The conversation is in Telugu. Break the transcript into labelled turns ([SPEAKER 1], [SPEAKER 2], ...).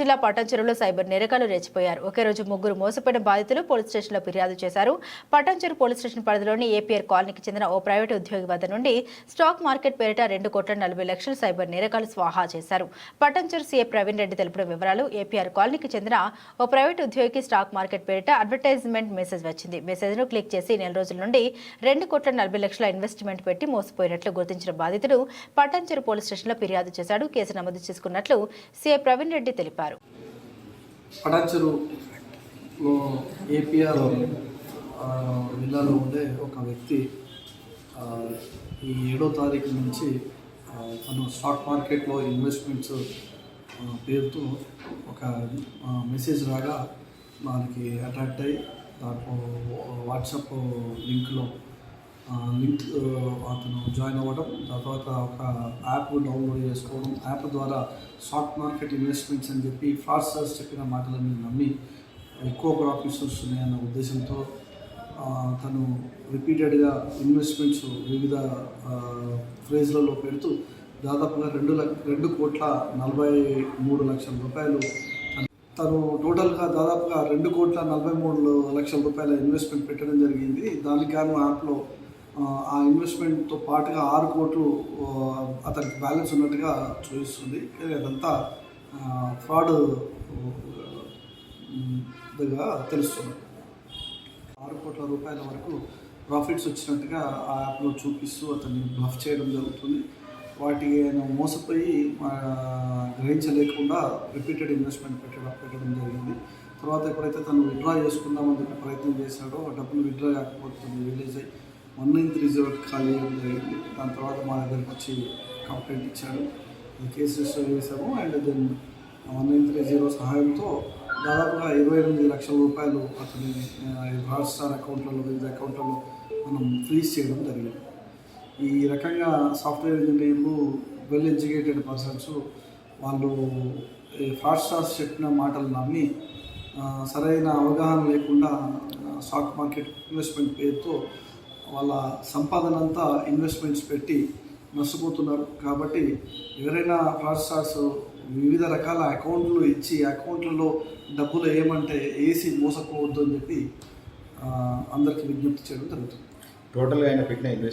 [SPEAKER 1] జిల్లా పటాంచెరులో సైబర్ నేరగాలు రెచ్చిపోయారు. ఒకే రోజు ముగ్గురు మోసపోయిన బాధితులు పోలీస్ స్టేషన్లో ఫిర్యాదు చేశారు. పటాంచెరు పోలీస్ స్టేషన్ పరిధిలోని ఏపీఆర్ కాలనీకి చెందిన ఓ ప్రైవేటు ఉద్యోగి వద్ద నుండి స్టాక్ మార్కెట్ పేరిట రెండు కోట్ల నలభై లక్షల సైబర్ నేరగాలు స్వాహా చేశారు. పటాంచెరు సీఏ ప్రవీణ్ రెడ్డి తెలిపిన వివరాలు ఏపీఆర్ కాలనీకి చెందిన ఓ ప్రైవేట్ ఉద్యోగికి స్టాక్ మార్కెట్ పేరిట అడ్వర్టైజ్మెంట్ మెసేజ్ వచ్చింది. మెసేజ్ను క్లిక్ చేసి నెల రోజుల నుండి రెండు కోట్ల నలభై లక్షల ఇన్వెస్ట్మెంట్ పెట్టి మోసపోయినట్లు గుర్తించిన బాధితుడు పటాంచెరు పోలీస్ స్టేషన్లో ఫిర్యాదు చేశాడు. కేసు నమోదు చేసుకున్నట్లు సీఏ ప్రవీణ్ రెడ్డి తెలిపారు.
[SPEAKER 2] పటాచెరులో ఏపీఆర్ జిల్లాలో ఉండే ఒక వ్యక్తి ఈ ఏడో తారీఖు నుంచి తను స్టాక్ మార్కెట్లో ఇన్వెస్ట్మెంట్స్ పేరుతో ఒక మెసేజ్ రాగా దానికి అట్రాక్ట్ అయ్యి దాంట్లో వాట్సాప్ లింక్లో లింక్ అతను జాయిన్ అవ్వడం తర్వాత ఒక యాప్ డౌన్లోడ్ చేసుకోవడం యాప్ ద్వారా స్టాక్ మార్కెట్ ఇన్వెస్ట్మెంట్స్ అని చెప్పి ఫ్రాడ్స్టర్స్ చెప్పిన మాటలన్నీ నమ్మి ఎక్కువ ప్రాఫిట్స్ వస్తున్నాయన్న ఉద్దేశంతో తను రిపీటెడ్గా ఇన్వెస్ట్మెంట్స్ వివిధ ఫ్రేజ్లలో పెడుతూ దాదాపుగా రెండు లక్ష రెండు కోట్ల నలభై మూడు లక్షల రూపాయలు తను టోటల్గా దాదాపుగా రెండు కోట్ల నలభై మూడు లక్షల రూపాయల ఇన్వెస్ట్మెంట్ పెట్టడం జరిగింది. దానికి గాను యాప్లో ఆ, ఇన్వెస్ట్మెంట్తో పాటుగా ఆరు కోట్లు అతనికి బ్యాలెన్స్ ఉన్నట్టుగా చూపిస్తుంది. అదంతా ఫ్రాడ్ దగ్గర తెలుస్తుంది. ఆరు కోట్ల రూపాయల వరకు ప్రాఫిట్స్ వచ్చినట్టుగా ఆ యాప్లో చూపిస్తూ అతన్ని బ్లఫ్ చేయడం జరుగుతుంది. వాటికి ఆయన మోసపోయి గ్రహించలేకుండా రిపీటెడ్ ఇన్వెస్ట్మెంట్ పెట్టడం పెట్టడం జరిగింది. తర్వాత ఎప్పుడైతే తను విత్డ్రా చేసుకుందామని చెప్పి ప్రయత్నం చేశాడో డబ్బులు విత్డ్రా కాకపోతుంది రిలీజ్ అయ్యి వన్ నైన్త్ రిజర్వ్ జీరో ఖాళీ చేయడం జరిగింది దాని తర్వాత మా దగ్గరికి వచ్చి కంప్లైంట్ ఇచ్చాడు కేసు రిజిస్టర్ చేశాము and then one nine three zero సహాయంతో దాదాపుగా ఇరవై ఎనిమిది లక్షల రూపాయలు అతని హాట్ స్టార్ అకౌంట్లలో వివిధ అకౌంట్లలో మనం ఫ్రీజ్ చేయడం జరిగింది. ఈ రకంగా సాఫ్ట్వేర్ ఇంజనీర్లు వెల్ ఎడ్యుకేటెడ్ పర్సన్స్ వాళ్ళు ఈ ఫ్రాడ్ స్టార్స్ చెప్పిన మాటలు నమ్మి సరైన అవగాహన లేకుండా స్టాక్ మార్కెట్ ఇన్వెస్ట్మెంట్ పేరుతో వాళ్ళ సంపాదన అంతా ఇన్వెస్ట్మెంట్స్ పెట్టి నష్టపోతున్నారు. కాబట్టి ఎవరైనా ఫ్రాడ్స్టార్స్ వివిధ రకాల అకౌంట్లు ఇచ్చి అకౌంట్లలో డబ్బులు వేయమంటే వేసి మోసపోవద్దు అని చెప్పి అందరికీ విజ్ఞప్తి చేయడం జరుగుతుంది.
[SPEAKER 3] టోటల్గా ఆయన పెట్టిన ఇన్వెస్ట్